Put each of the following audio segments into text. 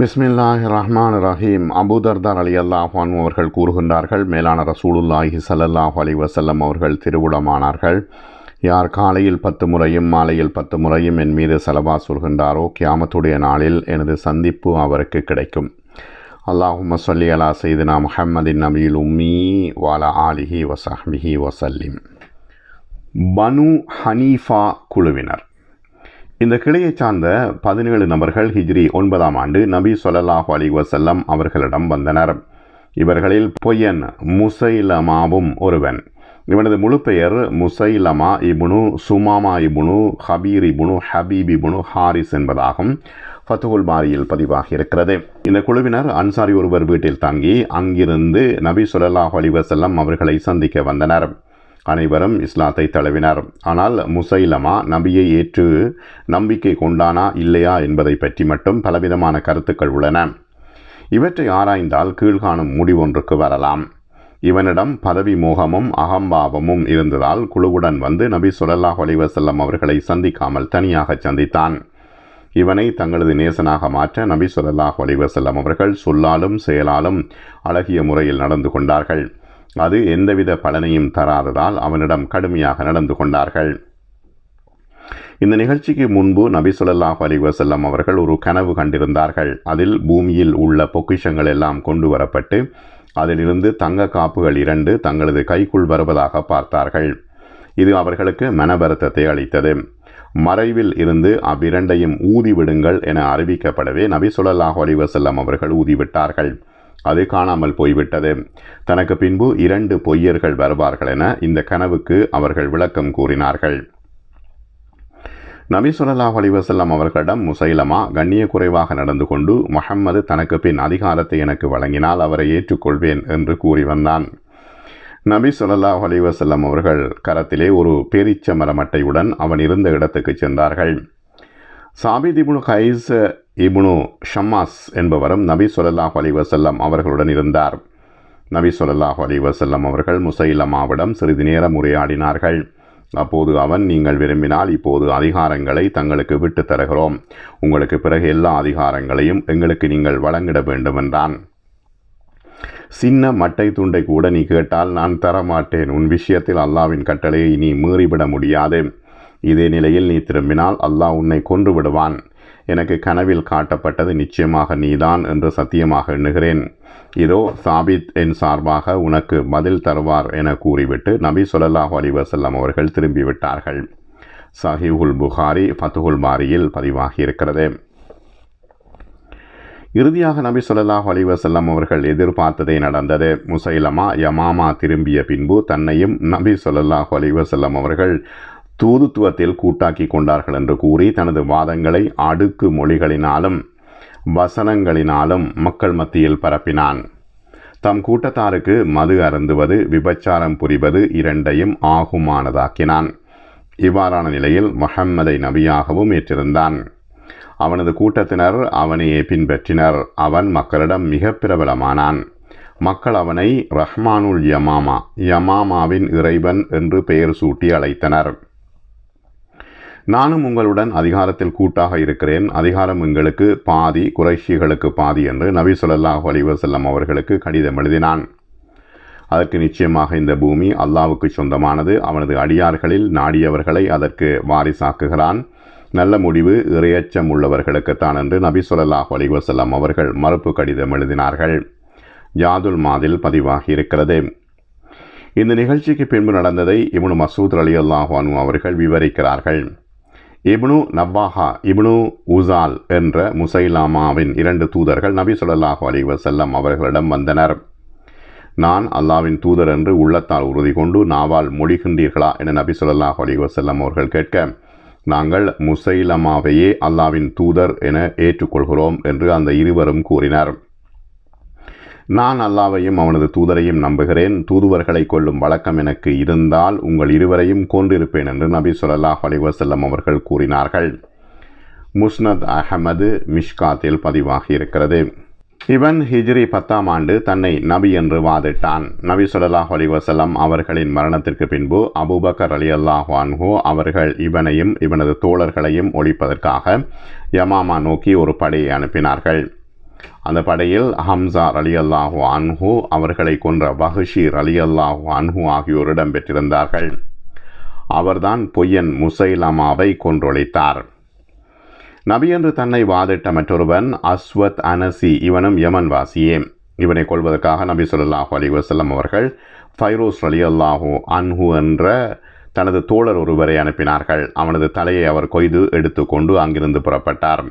பிஸ்மில்லாஹ் ரஹ்மான் ரஹீம் அபுதர்தார் அலி அல்லாஹான் அவர்கள் கூறுகின்றார்கள் மேலான ரசூலுல்லாஹி சல்லல்லாஹ் அலி வசல்லம் அவர்கள் திருவுடமானார்கள் யார் காலையில் பத்து முறையும் மாலையில் பத்து முறையும் என் மீது செலவா சொல்கின்றாரோ கியாமத்துடைய நாளில் எனது சந்திப்பு அவருக்கு கிடைக்கும். அல்லாஹும் சொல்லி அலா செய்தினா முஹம்மதின் நபியில் உம்மி வாலா ஆலிஹி வசஹ்மிஹி வசல்லிம் பனு ஹனீஃபா குழுவினர். இந்த கிளையைச் சார்ந்த பதினேழு நபர்கள் ஹிஜ்ரி ஒன்பதாம் ஆண்டு நபி சொல்லாஹு அலி வசல்லம் அவர்களிடம் வந்தனர். இவர்களில் பொய்யன் முசைலமாவும் ஒருவன். இவனது முழு பெயர் முசைலமா இபுனு சுமாமா இபுனு ஹபீர் இபுனு ஹபீப் இபுனு ஹாரிஸ் என்பதாகும் ஃபத்துகுல் பாரியில் பதிவாகி இருக்கிறது. இந்த குழுவினர் அன்சாரி ஒருவர் வீட்டில் தங்கி அங்கிருந்து நபி சொல்லாஹு அலி வசல்லம் அவர்களை சந்திக்க வந்தனர். அனைவரும் இஸ்லாத்தை தழுவினர். ஆனால் முசைலமா நபியை ஏற்று நம்பிக்கை கொண்டானா இல்லையா என்பதை பற்றி மட்டும் பலவிதமான கருத்துக்கள் உள்ளன. இவற்றை ஆராய்ந்தால் கீழ்காணும் முடிவொன்றுக்கு வரலாம். இவனிடம் பதவி மோகமும் அகம்பாவமும் இருந்ததால் குழுவுடன் வந்து நபி சொல்லாஹ் அலிவசல்லம் அவர்களை சந்திக்காமல் தனியாக சந்தித்தான். இவனை தங்களது நேசனாக மாற்ற நபி சொல்லாஹ் அலிவசல்லம் அவர்கள் சொல்லாலும் செயலாலும் அழகிய முறையில் நடந்து கொண்டார்கள். அது எந்தவித பலனையும் தராததால் அவனிடம் கடுமையாக நடந்து கொண்டார்கள். இந்த நிகழ்ச்சிக்கு முன்பு நபி சொல்லாஹ் அலி வசல்லம் அவர்கள் ஒரு கனவு கண்டிருந்தார்கள். அதில் பூமியில் உள்ள பொக்கிஷங்கள் எல்லாம் கொண்டு வரப்பட்டு அதிலிருந்து தங்க காப்புகள் இரண்டு தங்களது கைக்குள் வருவதாக பார்த்தார்கள். இது அவர்களுக்கு மனபருத்தத்தை அளித்தது. மறைவில் இருந்து அவ்விரண்டையும் ஊதிவிடுங்கள் என அறிவிக்கப்படவே நபி சொல்லாஹ் அலி வசல்லம் அவர்கள் ஊதிவிட்டார்கள் அது காணாமல் போய்விட்டது. தனக்கு பின்பு இரண்டு பொய்யர்கள் வருவார்கள் என இந்த கனவுக்கு அவர்கள் விளக்கம் கூறினார்கள். நபி சொல்லாஹ் அலிவசல்லாம் அவர்களிடம் முசைலமா கண்ணிய குறைவாக நடந்து கொண்டு மஹம்மது தனக்கு பின் அதிகாரத்தை எனக்கு வழங்கினால் அவரை ஏற்றுக்கொள்வேன் என்று கூறி வந்தான். நபி சொல்லாஹ் அலிவசல்லம் அவர்கள் கரத்திலே ஒரு பேரிச்ச மரமட்டையுடன் அவன் இருந்த இடத்துக்கு சென்றார்கள். சாபித் இபுனு ஹைஸ் இபுனு ஷம்மாஸ் என்பவரும் நபி சொல்லாஹ் அலி வசல்லம் அவர்களுடன் இருந்தார். நபி சொல்லாஹ் அலி வசல்லம் அவர்கள் முசைலமாவிடம் சிறிது நேரம் உரையாடினார்கள். அப்போது அவன் நீங்கள் விரும்பினால் இப்போது அதிகாரங்களை தங்களுக்கு விட்டு தருகிறோம். உங்களுக்கு பிறகு எல்லா அதிகாரங்களையும் எங்களுக்கு நீங்கள் வழங்கிட வேண்டும் என்றான். சின்ன மட்டை துண்டை கூட நீ கேட்டால் நான் தரமாட்டேன். உன் விஷயத்தில் அல்லாவின் கட்டளையை நீ மீறிவிட முடியாது. இதே நிலையில் நீ திரும்பினால் அல்லாஹ் உன்னை கொன்று விடுவான் எனக்கு கனவில் காட்டப்பட்டது நிச்சயமாக நீதான் என்று சத்தியமாக எண்ணுகிறேன். இதோ சாபித் என் சார்பாக உனக்கு பதில் தருவார் என கூறிவிட்டு நபி சொல்லாஹு அலிவசல்லம் அவர்கள் திரும்பிவிட்டார்கள். சஹிஹுல் புகாரி ஃபத்துகுல் பாரியில் பதிவாகியிருக்கிறது. இறுதியாக நபி சொல்லாஹ் அலிவசல்லம் அவர்கள் எதிர்பார்த்ததே நடந்தது. முசைலமா யமாமா திரும்பிய பின்பு தன்னையும் நபி சொல்லாஹ் அலிவசல்லம் அவர்கள் தூதுத்துவத்தில் கூட்டாக்கி கொண்டார்கள் என்று கூறி தனது வாதங்களை அடுக்கு மொழிகளினாலும் வசனங்களினாலும் மக்கள் மத்தியில் பரப்பினான். தம் கூட்டத்தாருக்கு மது அருந்துவது விபச்சாரம் புரிவது இரண்டையும் ஆகுமானதாக்கினான். இவ்வாறான நிலையில் மஹம்மதை நபியாகவும் ஏற்றிருந்தான். அவனது கூட்டத்தினர் அவனையே பின்பற்றினர். அவன் மக்களிடம் மிக பிரபலமானான். மக்கள் அவனை ரஹ்மானுல் யமாமா யமாமாவின் இறைவன் என்று பெயர் சூட்டி அழைத்தனர். நானும் உங்களுடன் அதிகாரத்தில் கூட்டாக இருக்கிறேன். அதிகாரம் எங்களுக்கு பாதி குறைஷிகளுக்கு பாதி என்று நபி சொல்லாஹு அலிவசல்லம் அவர்களுக்கு கடிதம் எழுதினான். அதற்கு நிச்சயமாக இந்த பூமி அல்லாவுக்கு சொந்தமானது. அவனது அடியார்களில் நாடியவர்களை அதற்கு வாரிசாக்குகிறான். நல்ல முடிவு இறையச்சம் உள்ளவர்களுக்குத்தான் என்று நபி சொல்லாஹு அலிவசல்லம் அவர்கள் மறுப்பு கடிதம் எழுதினார்கள். யாதுல் மாதில் பதிவாகி இருக்கிறது. இந்த நிகழ்ச்சிக்கு பின்பு நடந்ததை இவனு மசூத் அலி அல்லாஹானு அவர்கள் விவரிக்கிறார்கள். இப்னு நவ்வாஹா இப்னு உசால் என்ற முசைலாமாவின் இரண்டு தூதர்கள் நபி சொல்லாஹு அலி வசல்லம் அவர்களிடம் வந்தனர். நான் அல்லாவின் தூதர் என்று உள்ளத்தால் உறுதி கொண்டு நாவால் மொழிகின்றீர்களா என நபி சொல்லாஹு அலி வசல்லம் அவர்கள் கேட்க நாங்கள் முசைலமாவையே அல்லாவின் தூதர் என ஏற்றுக்கொள்கிறோம் என்று அந்த இருவரும் கூறினர். நான் அல்லாவையும் அவனது தூதரையும் நம்புகிறேன். தூதுவர்களை கொள்ளும் வழக்கம் எனக்கு இருந்தால் உங்கள் இருவரையும் கொண்டிருப்பேன் என்று நபி சொல்லாஹ் அலிவசல்லம் அவர்கள் கூறினார்கள். முஸ்னத் அகமது மிஷ்காத்தில் பதிவாகி இருக்கிறது. இவன் ஹிஜ்ரி பத்தாம் ஆண்டு தன்னை நபி என்று வாதிட்டான். நபி சொல்லாஹ் அலிவசல்லம் அவர்களின் மரணத்திற்கு பின்பு அபுபக்கர் அலி அல்லாஹான்ஹோ அவர்கள் இவனையும் இவனது தோழர்களையும் ஒழிப்பதற்காக யமாமா நோக்கி ஒரு படையை அனுப்பினார்கள். அந்த படையில் ஹம்சா அலி அல்லாஹூ அன்ஹு அவர்களை கொன்ற வஹஷீர் அலி அல்லாஹூ அன்ஹு ஆகியோரிடம் பெற்றிருந்தார்கள். அவர்தான் பொய்யன் முசைலமாவை கொன்றொழித்தார். நபி என்று தன்னை வாதிட்ட மற்றொருவன் அஸ்வத் அனசி இவனும் யமன் வாசியே. இவனை கொள்வதற்காக நபி சொல்லாஹு அலி வசல்லம் அவர்கள் ஃபைரோஸ் அலி அல்லாஹூ அன்ஹு என்ற தனது தோழர் ஒருவரை அனுப்பினார்கள். அவனது தலையை அவர் கொய்து எடுத்துக்கொண்டு அங்கிருந்து புறப்பட்டார்.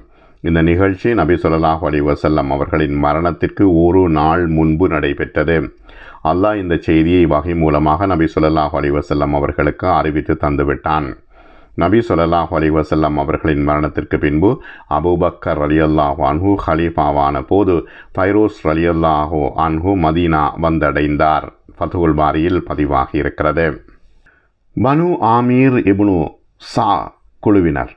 இந்த நிகழ்ச்சி நபி சொல்லாஹு அலி வசல்லம் அவர்களின் மரணத்திற்கு ஒரு நாள் முன்பு நடைபெற்றது. அல்லாஹ் இந்த செய்தியை வகை மூலமாக நபி சொல்லாஹு அலி வசல்லம் அவர்களுக்கு அறிவித்து தந்துவிட்டான். நபி சொல்லாஹு அலி வசல்லம் அவர்களின் மரணத்திற்கு பின்பு அபுபக்கர் அலி அல்லாஹ் அன்ஹு ஹலீஃபாவான போது ஃபைரோஸ் அலி அல்லாஹோ அன்ஹு மதீனா வந்தடைந்தார். ஃபதுகுல் பாரியில் பதிவாகி இருக்கிறது. பனு ஆமீர் இப்னு சா குழுவினர்.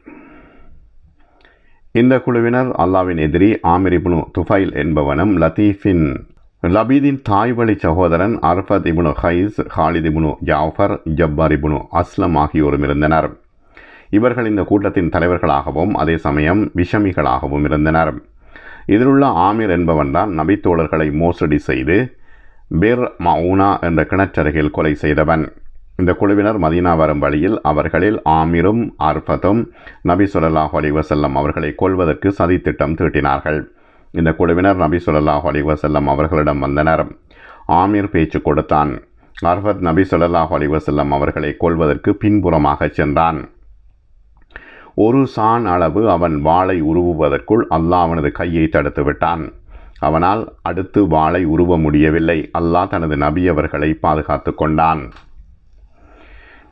இந்த குழுவினர் அல்லாவின் எதிரி ஆமிர் இப்னு துஃபைல் என்பவனும் லத்தீஃபின் லபீதின் தாய்வழி சகோதரன் அர்ஃபத் இபுனு ஹைஸ் ஹாலித் இபுனு ஜாஃபர் ஜப்பார் இபுனு அஸ்லம் ஆகியோரும் இருந்தனர். இவர்கள் இந்த கூட்டத்தின் தலைவர்களாகவும் அதே சமயம் விஷமிகளாகவும் இருந்தனர். இதிலுள்ள ஆமீர் என்பவன்தான் நபித்தோழர்களை மோசடி செய்து பிர் மவுனா என்ற கிணற்றருகில் கொலை செய்தவன். இந்த குழுவினர் மதீனா வரும் வழியில் அவர்களில் ஆமிரும் அர்ஃபத்தும் நபி சொல்லாஹு அலி வசல்லம் அவர்களை கொல்வதற்கு சதித்திட்டம் தீட்டினார்கள். இந்த குழுவினர் நபி சொல்லாஹு அலி வசல்லம் அவர்களிடம் வந்தனர். ஆமீர் பேச்சு கொடுத்தான். அர்ஃபத் நபி சொல்லாஹு அலி வசல்லம் அவர்களை கொல்வதற்கு பின்புறமாக சென்றான். ஒரு சான் அளவு அவன் வாளை உருவுவதற்குள் அல்லாஹ் அவனது கையை தடுத்து விட்டான். அவனால் அடுத்து வாளை உருவ முடியவில்லை. அல்லாஹ் தனது நபி அவர்களை பாதுகாத்து கொண்டான்.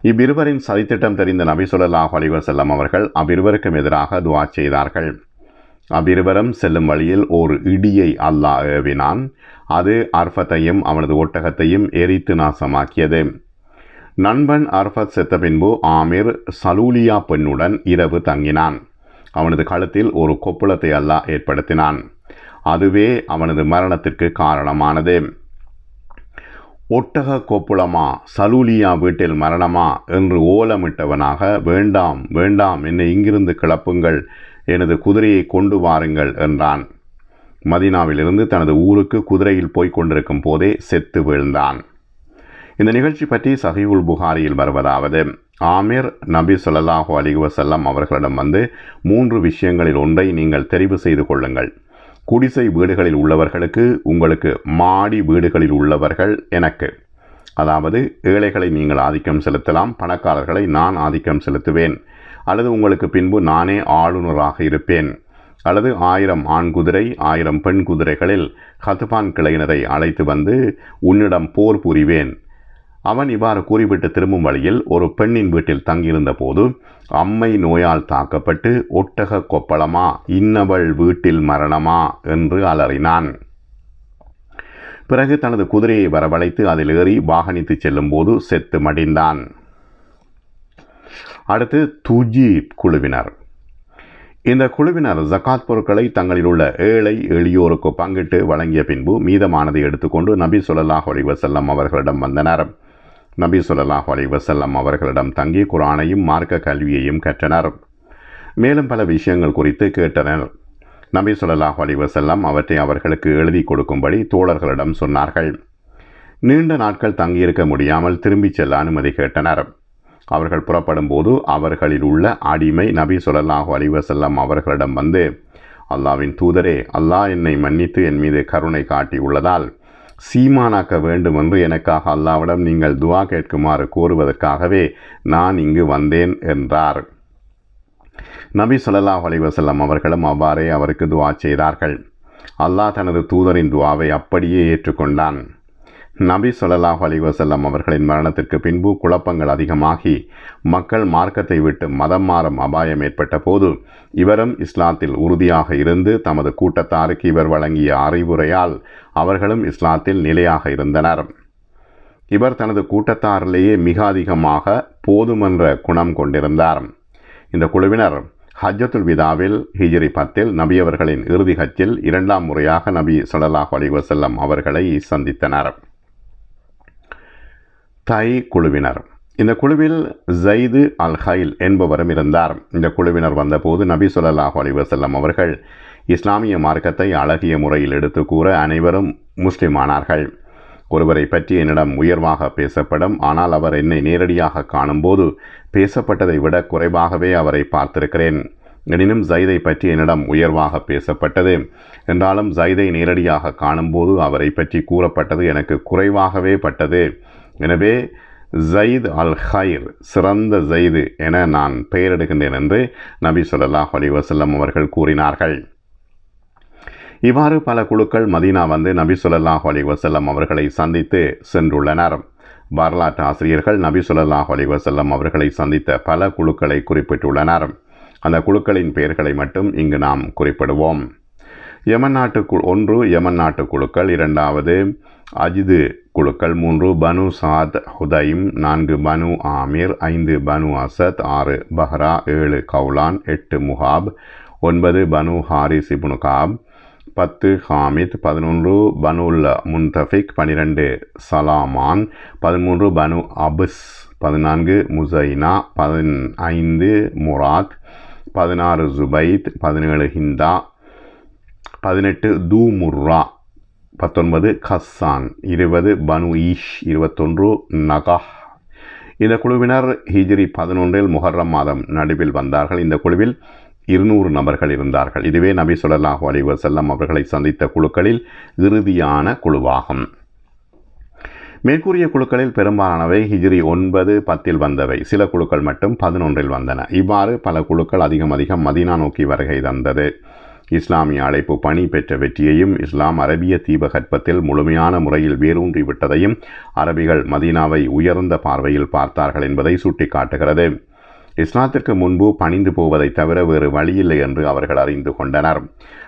இவ்விருவரின் சதித்திட்டம் தெரிந்த நபி சொல்லாஹ் அலிவசல்லம் அவர்கள் அவ்விருவருக்கும் எதிராக துவா செய்தார்கள். அவ்விருவரும் செல்லும் வழியில் ஒரு இடியை அல்லாஹ் ஏவினான். அது அர்ஃபத்தையும் அவனது ஒட்டகத்தையும் எரித்து நாசமாக்கியது. நண்பன் அர்ஃபத் செத்த பின்பு ஆமீர் சலூலியா பெண்ணுடன் இரவு தங்கினான். அவனது கழுத்தில் ஒரு கொப்புளத்தை அல்லாஹ் ஏற்படுத்தினான். அதுவே அவனது மரணத்திற்கு காரணமானது. ஒட்டக கோப்புளமா? சலூலியா வீட்டில் மரணமா? என்று ஓலமிட்டவனாக வேண்டாம் வேண்டாம் என்னை இங்கிருந்து கிளப்புங்கள் எனது குதிரையை கொண்டு வாருங்கள் என்றான். மதினாவிலிருந்து தனது ஊருக்கு குதிரையில் போய்க் கொண்டிருக்கும் போதே செத்து வீழ்ந்தான். இந்த நிகழ்ச்சி பற்றி சஹிவுல் புகாரியில் வருவதாவது ஆமீர் நபி சொல்லாஹு அலிகுவசல்லம் அவர்களிடம் வந்து மூன்று விஷயங்களில் ஒன்றை நீங்கள் தெரிவு செய்து கொள்ளுங்கள். குடிசை வீடுகளில் உள்ளவர்களுக்கு உங்களுக்கு மாடி வீடுகளில் உள்ளவர்கள் எனக்கு. அதாவது ஏழைகளை நீங்கள் ஆதிக்கம் செலுத்தலாம் பணக்காரர்களை நான் ஆதிக்கம் செலுத்துவேன். அல்லது உங்களுக்கு பின்பு நானே ஆளுநராக இருப்பேன். அல்லது ஆயிரம் ஆண் குதிரை ஆயிரம் பெண் குதிரைகளில் ஹத்துபான் கிளையினரை அழைத்து வந்து உன்னிடம் போர் புரிவேன். அவன் இவ்வாறு கூறிவிட்டு திரும்பும் வழியில் ஒரு பெண்ணின் வீட்டில் தங்கியிருந்த போது அம்மை நோயால் தாக்கப்பட்டு ஒட்டக கொப்பளமா? இன்னவள் வீட்டில் மரணமா? என்று அலறினான். பிறகு தனது குதிரையை வரவழைத்து அதில் ஏறி வாகனித்து செல்லும்போது செத்து மடிந்தான். அடுத்து தூஜி குழுவினர். இந்த குழுவினர் ஜக்காத் பொருட்களை தங்களில் உள்ள ஏழை எளியோருக்கு பங்கிட்டு வழங்கிய பின்பு மீதமானதை எடுத்துக்கொண்டு நபி சொல்லாஹ் செல்லம் அவர்களிடம் வந்தனர். நபி சொல்லாஹ் அலிவசல்லம் அவர்களிடம் தங்கி குரானையும் மார்க்க கல்வியையும் கற்றனர். மேலும் பல விஷயங்கள் குறித்து கேட்டனர். நபி சொல்லாஹ் அலிவசல்லம் அவற்றை அவர்களுக்கு எழுதி கொடுக்கும்படி தோழர்களிடம் சொன்னார்கள். நீண்ட நாட்கள் தங்கியிருக்க முடியாமல் திரும்பிச் செல்ல அனுமதி கேட்டனர். அவர்கள் புறப்படும் போது அவர்களில் உள்ள அடிமை நபி சொல்லாஹு அலிவசல்லம் அவர்களிடம் வந்து அல்லாவின் தூதரே அல்லாஹ் என்னை மன்னித்து என் மீது கருணை காட்டி உள்ளதால் சீமானாக்க வேண்டும் என்று எனக்காக அல்லாவிடம் நீங்கள் துவா கேட்குமாறு கோருவதற்காகவே நான் இங்கு வந்தேன் என்றார். நபி சொல்லாஹ் அலிவசல்லம் அவர்களும் அவ்வாறே அவருக்கு துவா செய்தார்கள். அல்லாஹ் தனது தூதரின் துவாவை அப்படியே ஏற்றுக்கொண்டான். நபி சொல்லாஹ் அலிவசல்லம் அவர்களின் மரணத்திற்கு பின்பு குழப்பங்கள் அதிகமாகி மக்கள் மார்க்கத்தை விட்டு மதம் மாறும் அபாயம் ஏற்பட்ட போது இவரும் இஸ்லாத்தில் உறுதியாக இருந்து தமது கூட்டத்தாருக்கு இவர் வழங்கிய அறிவுரையால் அவர்களும் இஸ்லாத்தில் நிலையாக இருந்தனர். இவர் தனது கூட்டத்தாரிலேயே மிக அதிகமாக போதுமென்ற குணம் கொண்டிருந்தார். இந்த குழுவினர் ஹஜ்ஜத்துல் விதாவில் ஹிஜ்ரி பத்தில் நபி அவர்களின் இறுதி ஹஜ்ஜில் இரண்டாம் முறையாக நபி சொல்லாஹ் அலிவசல்லம் அவர்களை சந்தித்தனர். தை குழுவினர். இந்த குழுவில் ஜைது அல் ஹைல் என்பவரும் இருந்தார். இந்த குழுவினர் வந்தபோது நபி சொல்லாஹ் அலிவசல்லம் அவர்கள் இஸ்லாமிய மார்க்கத்தை அழகிய முறையில் எடுத்து கூற அனைவரும் முஸ்லிமானார்கள் ஒருவரை பற்றி என்னிடம் உயர்வாக பேசப்படும் ஆனால் அவர் என்னை நேரடியாக காணும்போது பேசப்பட்டதை விட குறைவாகவே அவரை பார்த்திருக்கிறேன். எனினும் ஜைதை பற்றி என்னிடம் உயர்வாக பேசப்பட்டது. என்றாலும் ஜைதை நேரடியாக காணும்போது அவரை பற்றி கூறப்பட்டது எனக்கு குறைவாகவே பட்டது. எனவே ஜயித் அல் ஹைர் சிறந்த ஜயிது என நான் பெயரிடுகின்றேன் என்று நபி சொல்லாஹ் அலிவசல்லம் அவர்கள் கூறினார்கள். இவ்வாறு பல குழுக்கள் மதீனா வந்து நபி சொல்லாஹ் அலிவசல்லம் அவர்களை சந்தித்து சென்றுள்ளனர். வரலாற்று ஆசிரியர்கள் நபி சொல்லாஹ் அலிவசல்லம் அவர்களை சந்தித்த பல குழுக்களை குறிப்பிட்டுள்ளனர். அந்த குழுக்களின் பெயர்களை மட்டும் இங்கு நாம் குறிப்பிடுவோம். யமன் நாட்டு குழு ஒன்று யமன் நாட்டு குழுக்கள் இரண்டாவது அஜிது குழுக்கள் மூன்று பனு சாத் ஹுதைம் நான்கு பனு ஆமீர் ஐந்து பனு அசத் ஆறு பஹ்ரா ஏழு கவுலான் எட்டு முஹாப் ஒன்பது பனு ஹாரிஸ் இப்னு காப் பத்து ஹாமித் பதினொன்று பனுல் முன்தஃபிக் பனிரெண்டு சலாமான் பதிமூன்று பனு அபுஸ் பதினான்கு முசைனா பதினைந்து முராத் பதினாறு ஜுபைத் பதினேழு ஹிந்தா பதினெட்டு தூமுர்ரா பத்தொன்பது கஸ்ஸான் இருபது பனு ஈஷ் இருபத்தொன்று நகாஹ். இந்த குழுவினர் ஹிஜ்ரி பதினொன்றில் முஹர்ரம் மாதம் நடுவில் வந்தார்கள். இந்த குழுவில் இருநூறு நபர்கள் இருந்தார்கள். இதுவே நபி சொல்லாஹு அலி செல்லம் அவர்களை சந்தித்த குழுக்களில் இறுதியான குழுவாகும். மேற்கூறிய குழுக்களில் பெரும்பாலானவை ஹிஜ்ரி ஒன்பது பத்தில் வந்தவை. சில குழுக்கள் மட்டும் பதினொன்றில் வந்தன. இவ்வாறு பல குழுக்கள் அதிகம் அதிகம் மதீனா நோக்கி வருகை தந்தது. இஸ்லாமிய அழைப்பு பணி பெற்ற வெற்றியையும் இஸ்லாம் அரபிய தீபகற்பத்தில் முழுமையான முறையில் வேரூன்றி விட்டதையும் அரபிகள் மதீனாவை உயர்ந்த பார்வையில் பார்த்தார்கள் என்பதை சுட்டிக்காட்டுகிறது. இஸ்லாத்திற்கு முன்பு பணிந்து போவதை தவிர வேறு வழியில்லை என்று அவர்கள் அறிந்து கொண்டனர்.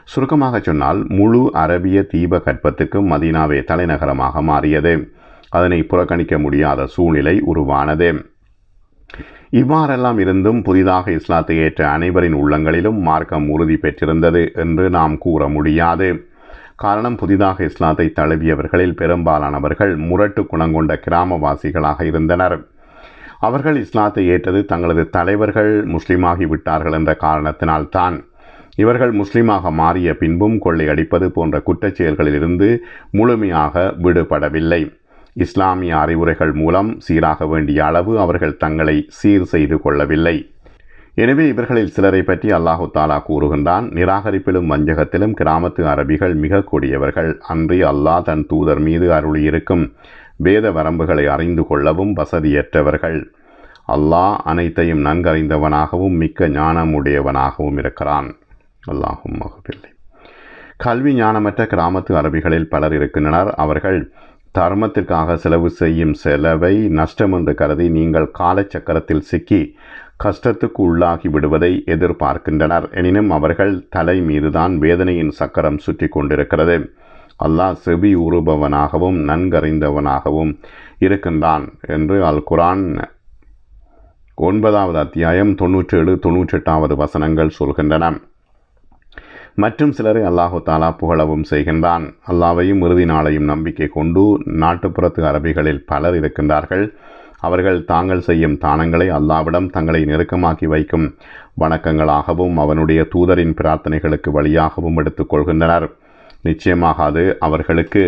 சுருக்கமாக சொன்னால் முழு அரபிய தீபகற்பத்துக்கும் மதீனாவே தலைநகரமாக மாறியது. அதனை புறக்கணிக்க முடியாத சூழ்நிலை உருவானது. இவ்வாறெல்லாம் இருந்தும் புதிதாக இஸ்லாத்தை ஏற்ற அனைவரின் உள்ளங்களிலும் மார்க்கம் உறுதி பெற்றிருந்தது என்று நாம் கூற முடியாது. காரணம் புதிதாக இஸ்லாத்தை தழுவியவர்களில் பெரும்பாலானவர்கள் முரட்டு குணங்கொண்ட கிராமவாசிகளாக இருந்தனர். அவர்கள் இஸ்லாத்தை ஏற்றது தங்களது தலைவர்கள் முஸ்லீமாகி விட்டார்கள் என்ற காரணத்தினால்தான். இவர்கள் முஸ்லீமாக மாறிய பின்பும் கொள்ளையடிப்பது போன்ற குற்றச்செயல்களிலிருந்து முழுமையாக விடுபடவில்லை. இஸ்லாமிய அறிவுரைகள் மூலம் சீராக வேண்டிய அளவு அவர்கள் தங்களை சீர் செய்து கொள்ளவில்லை. எனவே இவர்களில் சிலரை பற்றி அல்லாஹு தாலா கூறுகின்றான். நிராகரிப்பிலும் வஞ்சகத்திலும் கிராமத்து அரபிகள் மிக கூடியவர்கள். அன்றி அல்லாஹ் தன் தூதர் மீது அருளியிருக்கும் வேத வரம்புகளை அறிந்து கொள்ளவும் வசதியற்றவர்கள். அல்லாஹ் அனைத்தையும் நன்கறிந்தவனாகவும் மிக்க ஞானமுடையவனாகவும் இருக்கிறான். அல்லாஹும் மகபில்லை கல்வி ஞானமற்ற கிராமத்து அரபிகளில் பலர் இருக்கின்றனர். அவர்கள் தர்மத்திற்காக செலவு செய்யும் செலவை நஷ்டம் என்று கருதி நீங்கள் காலச்சக்கரத்தில் சிக்கி கஷ்டத்துக்கு உள்ளாகி விடுவதை எதிர்பார்க்கின்றனர். எனினும் அவர்கள் தலை மீதுதான் வேதனையின் சக்கரம் சுற்றி கொண்டிருக்கிறது. அல்லாஹ் செவி உறுபவனாகவும் நன்கறிந்தவனாகவும் இருக்கின்றான் என்று அல் குரான் ஒன்பதாவது அத்தியாயம் தொன்னூற்றேழு தொன்னூற்றெட்டாவது வசனங்கள் சொல்கின்றன. மற்றும் சிலரை அல்லாஹு தாலா புகழவும் செய்கின்றான். அல்லாவையும் இறுதி நாளையும் நம்பிக்கை கொண்டு நாட்டுப்புறத்து அரபிகளில் பலர் இருக்கின்றார்கள். அவர்கள் தாங்கள் செய்யும் தானங்களை அல்லாவிடம் தங்களை நெருக்கமாக்கி வைக்கும் வணக்கங்களாகவும் அவனுடைய தூதரின் பிரார்த்தனைகளுக்கு வழியாகவும் எடுத்துக்கொள்கின்றனர் நிச்சயமாக அது அவர்களுக்கு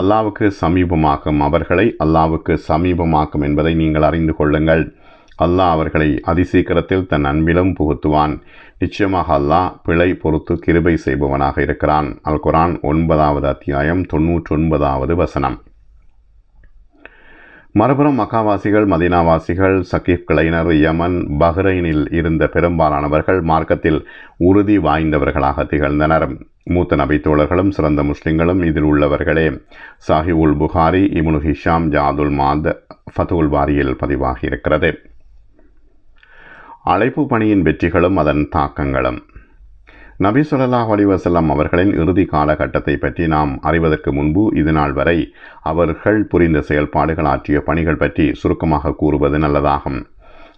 அல்லாவுக்கு சமீபமாக்கும். அவர்களை அல்லாவுக்கு சமீபமாக்கும் என்பதை நீங்கள் அறிந்து கொள்ளுங்கள். அல்லாஹ் அவர்களை அதிசீக்கிரத்தில் தன் அன்பிலும் புகுத்துவான். நிச்சயமாக அல்லாஹ் பிழை பொறுத்து கிருபை செய்பவனாக இருக்கிறான். அல் குரான் ஒன்பதாவது அத்தியாயம் தொன்னூற்றொன்பதாவது வசனம். மறுபுறம் மக்காவாசிகள் மதீனாவாசிகள் சகிப் கிளைனர் யமன் பஹ்ரைனில் இருந்த பெரும்பாலானவர்கள் மார்க்கத்தில் உறுதி வாய்ந்தவர்களாக திகழ்ந்தனர். மூத்த நபித்தோழர்களும் சிறந்த முஸ்லிம்களும் இதில் உள்ளவர்களே. சாஹிபுல் புகாரி இமுனு ஹிஷாம் ஜாதுல் மாத் ஃபதுல் பாரியில் பதிவாகியிருக்கிறது. அழைப்பு பணியின் வெற்றிகளும் அதன் தாக்கங்களும். நபி சொல்லாஹ் அலிவசல்லாம் அவர்களின் இறுதி காலகட்டத்தை பற்றி நாம் அறிவதற்கு முன்பு இது நாள் வரை அவர்கள் புரிந்த செயல்பாடுகள் ஆற்றிய பணிகள் பற்றி சுருக்கமாக கூறுவது நல்லதாகும்.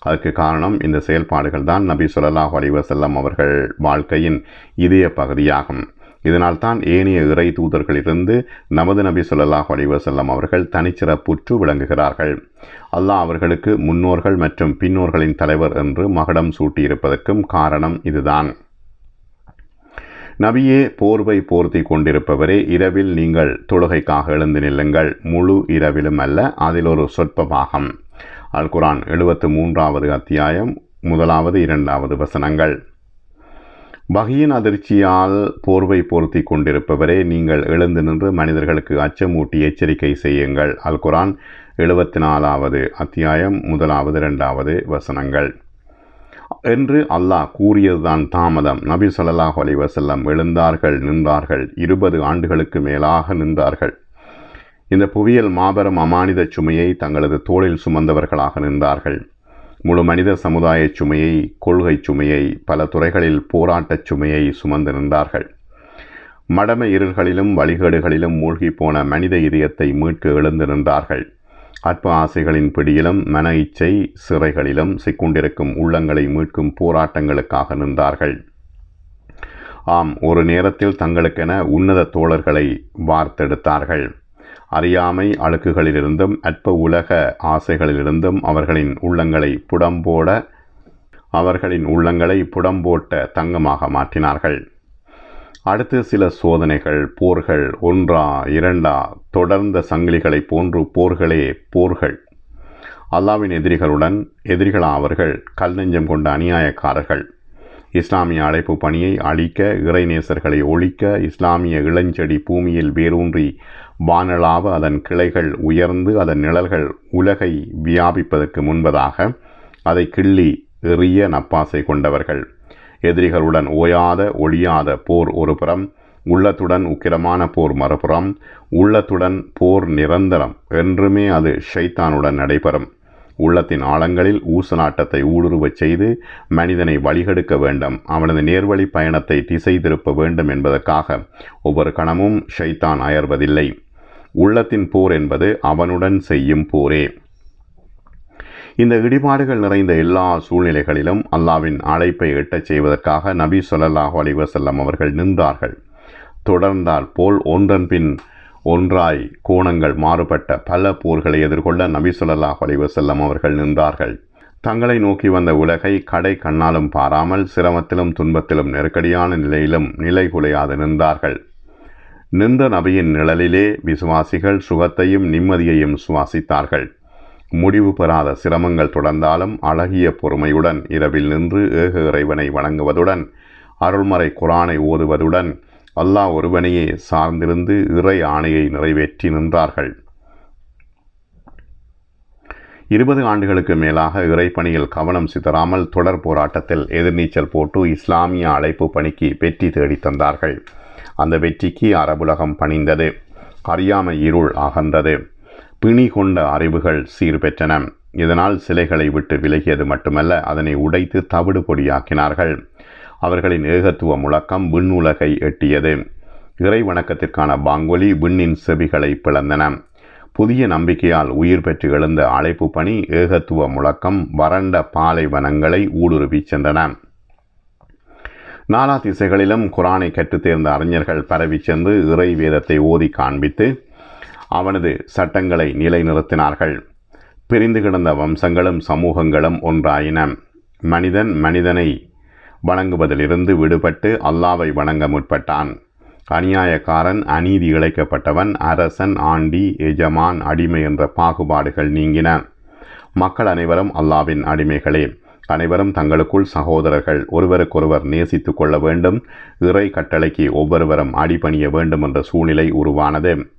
அதற்கு காரணம் இந்த செயல்பாடுகள் தான் நபி சொல்லாஹ் அலிவசல்லம் அவர்கள் வாழ்க்கையின் இதய பகுதியாகும். இதனால் தான் ஏனைய இறை தூதர்களிலிருந்து நமது நபி சொல்லாஹ் அலிவசல்லம் அவர்கள் தனிச்சிறப்புற்று விளங்குகிறார்கள். அல்லாஹ் அவர்களுக்கு முன்னோர்கள் மற்றும் பின்னோர்களின் தலைவர் என்று மகடம் சூட்டியிருப்பதற்கும் காரணம் இதுதான். நபியே போர்வை போர்த்தி கொண்டிருப்பவரே இரவில் நீங்கள் தொழுகைக்காக எழுந்து நில்லுங்கள். முழு இரவிலும் அல்ல அதில் ஒரு சொற்ப பாகம் அல் குரான் எழுபத்து மூன்றாவது அத்தியாயம் முதலாவது இரண்டாவது வசனங்கள். வகையின் அதிர்ச்சியால் போர்வை போர்த்தி கொண்டிருப்பவரே நீங்கள் எழுந்து நின்று மனிதர்களுக்கு அச்சமூட்டி எச்சரிக்கை செய்யுங்கள். அல் குரான் எழுபத்தி நாலாவது அத்தியாயம் முதலாவது இரண்டாவது வசனங்கள். என்று அல்லாஹ் கூறியதுதான் தாமதம். நபி சொல்லாஹ் அலி வசல்லம் எழுந்தார்கள் நின்றார்கள். இருபது ஆண்டுகளுக்கு மேலாக நின்றார்கள். இந்த புவியியல் மாபெரும் அமானித சுமையை தங்களது தோளில் சுமந்தவர்களாக நின்றார்கள். முழு மனித சமுதாய சுமையை கொள்கை சுமையை பல துறைகளில் போராட்டச் சுமையை சுமந்து நின்றார்கள். மடம இருள்களிலும் வழிகேடுகளிலும் மூழ்கி போன மனித இதயத்தை மீட்க எழுந்து நின்றார்கள். அற்ப ஆசைகளின் பிடியிலும் மன இச்சை சிறைகளிலும் சிக்குண்டிருக்கும் உள்ளங்களை மீட்கும் போராட்டங்களுக்காக நின்றார்கள். ஆம் ஒரு நேரத்தில் தங்களுக்கென உன்னத தோழர்களை வார்த்தெடுத்தார்கள். அறியாமை அழுக்குகளிலிருந்தும் அற்ப உலக ஆசைகளிலிருந்தும் அவர்களின் உள்ளங்களை புடம்போட அவர்களின் உள்ளங்களை புடம்போட்ட தங்கமாக மாற்றினார்கள். அடுத்து சில சோதனைகள் போர்கள் ஒன்றா இரண்டா தொடர்ந்த சங்கிலிகளை போன்று போர்களே போர்கள். அல்லாவின் எதிரிகளுடன் எதிரிகளா அவர்கள் கல் நெஞ்சம் கொண்ட அநியாயக்காரர்கள். இஸ்லாமிய அழைப்பு பணியை அழிக்க இறைநேசர்களை ஒழிக்க இஸ்லாமிய இளஞ்செடி பூமியில் வேரூன்றி வானலாவ அதன் கிளைகள் உயர்ந்து அதன் நிழல்கள் உலகை வியாபிப்பதற்கு முன்பதாக அதை கிள்ளி எறிய நப்பாசை கொண்டவர்கள். எதிரிகளுடன் ஓயாத ஒழியாத போர் ஒரு புறம் உள்ளத்துடன் உக்கிரமான போர் மறுபுறம் உள்ளத்துடன் போர் நிரந்தரம் என்றுமே அது ஷைத்தானுடன் நடைபெறும். உள்ளத்தின் ஆழங்களில் ஊசலாட்டத்தை ஊடுருவச் செய்து மனிதனை வழிகெடுக்க வேண்டும். அவனது நேர்வழி பயணத்தை திசை திருப்ப வேண்டும் என்பதற்காக ஒவ்வொரு கணமும் ஷைத்தான் அயர்வதில்லை. உள்ளத்தின் போர் என்பது அவனுடன் செய்யும் போரே. இந்த இடிபாடுகள் நிறைந்த எல்லா சூழ்நிலைகளிலும் அல்லாவின் அழைப்பை எட்டச் செய்வதற்காக நபி சொல்லாஹு அலிவசல்லம் அவர்கள் நின்றார்கள். தொடர்ந்தால் போல் ஒன்றன் பின் ஒன்றாய் கோணங்கள் மாறுபட்ட பல போர்களை எதிர்கொள்ள நபி சொல்லாஹு அலி அவர்கள் நின்றார்கள். தங்களை நோக்கி வந்த உலகை கடை கண்ணாலும் பாராமல் சிரமத்திலும் துன்பத்திலும் நெருக்கடியான நிலையிலும் நிலை குலையாது நின்றார்கள். நின்ற நபியின் நிழலிலே விசுவாசிகள் சுகத்தையும் நிம்மதியையும் சுவாசித்தார்கள். முடிவு பெறாத சிரமங்கள் தொடர்ந்தாலும் அழகிய பொறுமையுடன் இரவில் நின்று ஏக இறைவனை வணங்குவதுடன் அருள்மறை குரானை ஓதுவதுடன் அல்லாஹ் ஒருவனையே சார்ந்திருந்து இறை ஆணையை நிறைவேற்றி நின்றார்கள். இருபது ஆண்டுகளுக்கு மேலாக இறைப்பணியில் கவனம் சிதறாமல் தொடர் போராட்டத்தில் எதிர்நீச்சல் போட்டு இஸ்லாமிய அழைப்பு பணிக்கு வெற்றி தேடி தந்தார்கள். அந்த வெற்றிக்கு அரபுலகம் பணிந்தது. அறியாமை இருள் அகன்றது. பிணி கொண்ட அறிவுகள் சீர்பெற்றன. இதனால் சிலைகளை விட்டு விலகியது மட்டுமல்ல அதனை உடைத்து தவிடு பொடியாக்கினார்கள். அவர்களின் ஏகத்துவ முழக்கம் விண்ணுலகை எட்டியது. இறை வணக்கத்திற்கான பாங்கொலி விண்ணின் செவிகளை பிளந்தன. புதிய நம்பிக்கையால் உயிர் பெற்று எழுந்த அழைப்பு பணி ஏகத்துவ முழக்கம் வறண்ட பாலைவனங்களை ஊடுருவி சென்றன. நாலா திசைகளிலும் குரானை கற்றுத் தேர்ந்த அறிஞர்கள் பரவி சென்று இறை வேதத்தை ஓதி காண்பித்து அவனது சட்டங்களை நிலைநிறுத்தினார்கள். பிரிந்து கிடந்த வம்சங்களும் சமூகங்களும் ஒன்றாயின. மனிதன் மனிதனை வணங்குவதிலிருந்து விடுபட்டு அல்லாவை வணங்க முற்பட்டான். அநியாயக்காரன் அநீதி இழைக்கப்பட்டவன் அரசன் ஆண்டி எஜமான் அடிமை என்ற பாகுபாடுகள் நீங்கின. மக்கள் அனைவரும் அல்லாவின் அடிமைகளே. அனைவரும் தங்களுக்குள் சகோதரர்கள். ஒருவருக்கொருவர் நேசித்து கொள்ள வேண்டும். இறை கட்டளைக்கு ஒவ்வொருவரும் அடிபணிய வேண்டும் என்ற சூழ்நிலை உருவானது.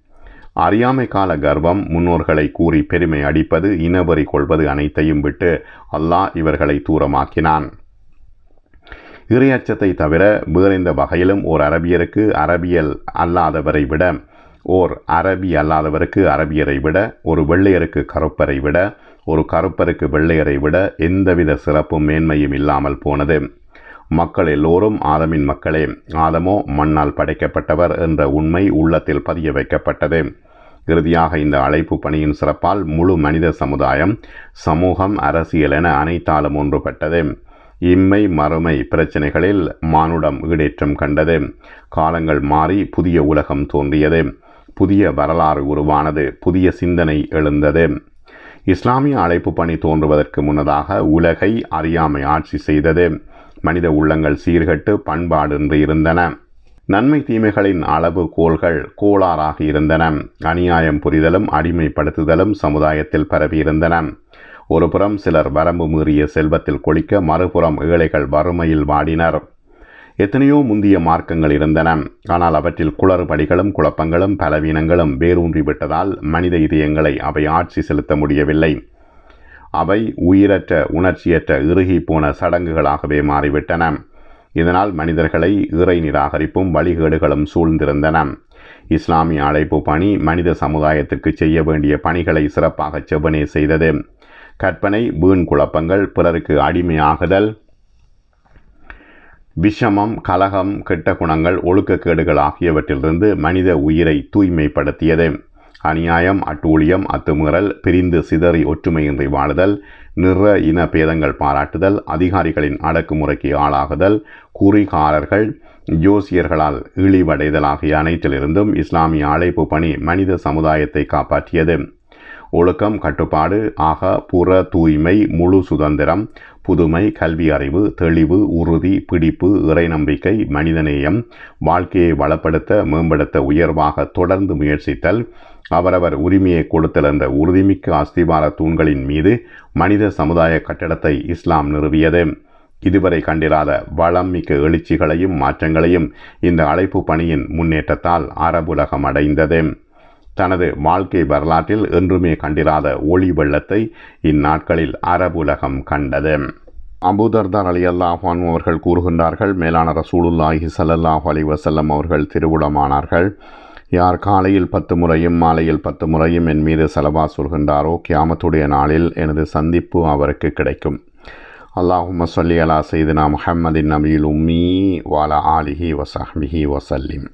அறியாமை கால கர்வம் முன்னோர்களை கூறி பெருமை அடிப்பது இனவரி கொள்வது அனைத்தையும் விட்டு அல்லாஹ் இவர்களை தூரமாக்கினான். இறையச்சத்தை தவிர வேறெந்த வகையிலும் ஓர் அரபியருக்கு அரபியல் அல்லாதவரை விட ஓர் அரபி அல்லாதவருக்கு அரபியரை விட ஒரு வெள்ளையருக்கு கருப்பரை விட ஒரு கருப்பருக்கு வெள்ளையரை விட எந்தவித சிறப்பும் மேன்மையும் இல்லாமல் போனது. மக்கள் எல்லோரும் ஆதமின் மக்களே ஆதமோ மண்ணால் படைக்கப்பட்டவர் என்ற உண்மை உள்ளத்தில் பதிய வைக்கப்பட்டது. இறுதியாக இந்த அழைப்பு பணியின் சிறப்பால் முழு மனித சமுதாயம் சமூகம் அரசியல் என அனைத்தாலும் ஒன்றுபட்டது. இம்மை மறுமை பிரச்சனைகளில் மானுடம் ஈடேற்றம் கண்டது. காலங்கள் மாறி புதிய உலகம் தோன்றியது. புதிய வரலாறு உருவானது. புதிய சிந்தனை எழுந்தது. இஸ்லாமிய அழைப்பு பணி தோன்றுவதற்கு முன்னதாக உலகை அறியாமை ஆட்சி செய்தது. மனித உள்ளங்கள் சீர்கட்டு பண்பாடின்றி இருந்தன. நன்மை தீமைகளின் அளவு கோள்கள் கோளாறாக இருந்தன. அநியாயம் புரிதலும் அடிமைப்படுத்துதலும் சமுதாயத்தில் பரவியிருந்தன. ஒருபுறம் சிலர் வரம்பு மீறிய செல்வத்தில் கொளிக்க மறுபுறம் ஏழைகள் வறுமையில் வாடினர். எத்தனையோ முந்திய மார்க்கங்கள் இருந்தன. ஆனால் அவற்றில் குளறுபடிகளும் குழப்பங்களும் பலவீனங்களும் வேரூன்றிவிட்டதால் மனித இதயங்களை அவை ஆட்சி செலுத்த முடியவில்லை. அவை உயிரற்ற உணர்ச்சியற்ற இறுகி போன சடங்குகளாகவே மாறிவிட்டன. இதனால் மனிதர்களை இறை நிராகரிப்பும் வழிகேடுகளும் சூழ்ந்திருந்தன. இஸ்லாமிய அழைப்பு பணி மனித சமுதாயத்திற்கு செய்ய வேண்டிய பணிகளை சிறப்பாக செவ்வனே செய்தது. கற்பனை வீண் குழப்பங்கள் பிறருக்கு அடிமையாகுதல் விஷமம் கலகம் கெட்ட குணங்கள் ஒழுக்கக்கேடுகள் ஆகியவற்றிலிருந்து மனித உயிரை தூய்மைப்படுத்தியது. அநியாயம் அட்டூழியம் அத்துமீறல் பிரிந்து சிதறி ஒற்றுமையின்றி வாழுதல் நிற இன பேதங்கள் பாராட்டுதல் அதிகாரிகளின் அடக்குமுறைக்கு ஆளாகுதல் குறிகாரர்கள் ஜோசியர்களால் இழிவடைதல் ஆகிய அனைத்திலிருந்தும் இஸ்லாமிய அழைப்பு பணி மனித சமுதாயத்தை காப்பாற்றியது. ஒழுக்கம் கட்டுப்பாடு ஆக புற தூய்மை முழு சுதந்திரம் புதுமை கல்வி அறிவு தெளிவு உறுதி பிடிப்பு இறை நம்பிக்கை மனிதநேயம் வாழ்க்கையை வளப்படுத்த மேம்படுத்த உயர்வாக தொடர்ந்து முயற்சித்தல் அவரவர் உரிமையை கொடுத்தல் என்ற உறுதிமிக்க அஸ்திவார தூண்களின் மீது மனித சமுதாய கட்டடத்தை இஸ்லாம் நிறுவியது. இதுவரை கண்டிராத வளம் மிக்க எழுச்சிகளையும் மாற்றங்களையும் இந்த அழைப்பு பணியின் முன்னேற்றத்தால் அரபுலகம் அடைந்தது. தனது வாழ்க்கை வரலாற்றில் என்றுமே கண்டிராத ஒளி வெள்ளத்தை இந்நாட்களில் அரபுலகம் கண்டது. அபுதர்தார் அலி அல்லாஹான் அவர்கள் கூறுகின்றார்கள் மேலான ரசூலுல்லாஹி சல்லல்லாஹ் அலி வசல்லம் அவர்கள் திருவுளமானார்கள். யார் காலையில் பத்து முறையும் மாலையில் பத்து முறையும் என் மீது செலவா சொல்கின்றாரோ கியாமத்துடைய நாளில் எனது சந்திப்பு அவருக்கு கிடைக்கும். அல்லாஹும் சொல்லி அலா செய்தினா முஹம்மதின் நபியில் உம்மி வாலா ஆலிஹி வசஹ்மிஹி வசல்லிம்